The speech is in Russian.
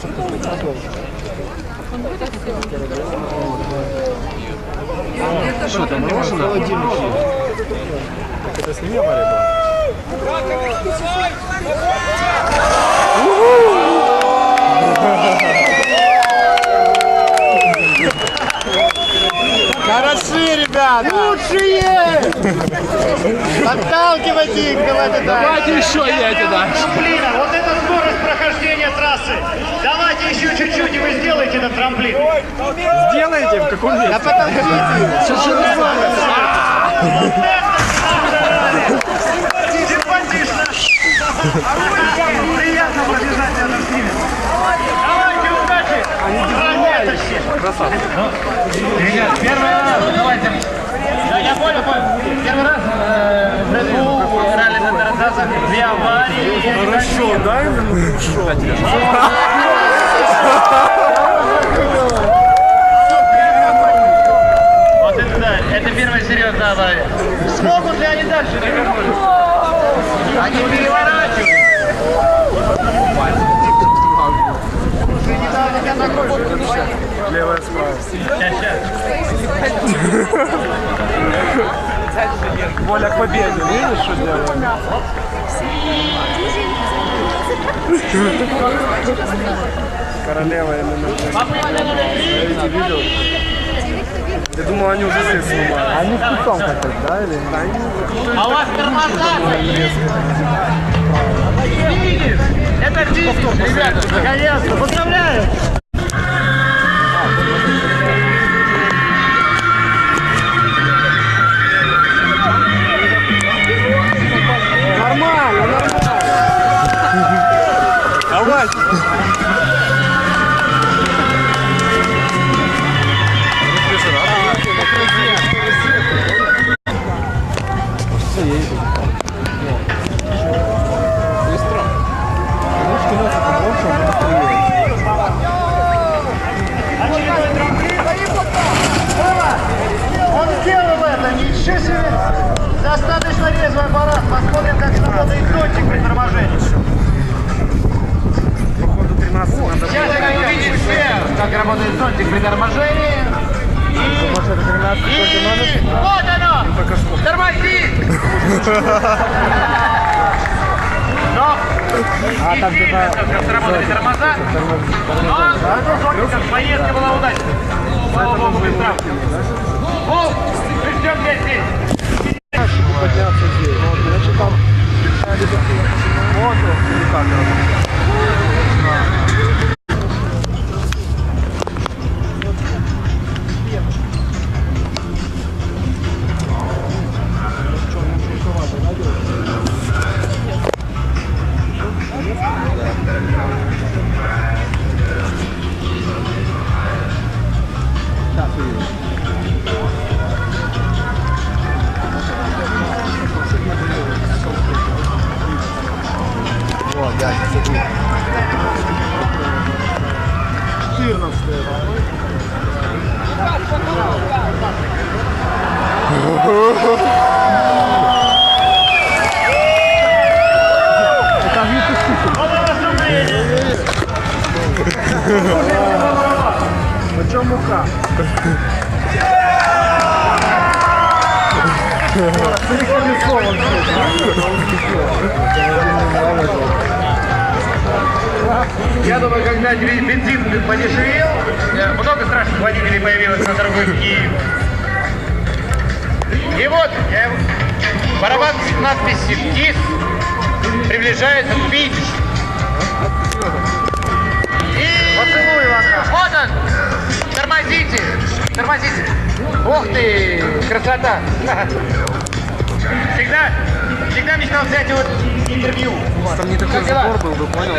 Что там, мороженое? Это сними авария была? Ребята! Лучшие! Подталкивайте их, давайте Давайте еще едете дальше. трамплина. Вот это скорость прохождения трассы. Давайте еще чуть-чуть, и вы сделаете этот трамплин. Сделайте в каком месте? Да подождите. Симпатично. Приятно побежать рядом с ними. Давайте, удачи. Монеточки. Ребят, первый Хорошо, да, именно хорошо. Вот это да, это первая серьезная авария. Смогут ли они дальше развернуть? Они переворачивают. Левая справа. Сейчас, сейчас. Воля к победе, видишь, что делает? Королева именно. Я видел. Я думал, они уже все сломали. Они хотят, да? Или? Да, они... А у вас тормоза? Финиш! Это финиш, ребята, наконец-то! Bye. Работает зонтик при торможении. И, Может, это 13 и вот оно! Тормози! Но А, там где-то сработали тормоза. Но зато зонтик поездка была удачной. Слава богу, без травм. Волк, мы ждем здесь. подняться здесь. Вот, значит, там... Вот, Смотри. 14 Это вид Почем мука? Я думаю, когда бензин подешевел, э, много страшных водителей появилось на дорогой в Киев. И вот э, барабан с надписью КИС приближается к финиш. И вот он, тормозите, тормозите. Ух ты, красота. Всегда, всегда мечтал взять вот интервью. Там не такой забор был, вы понял?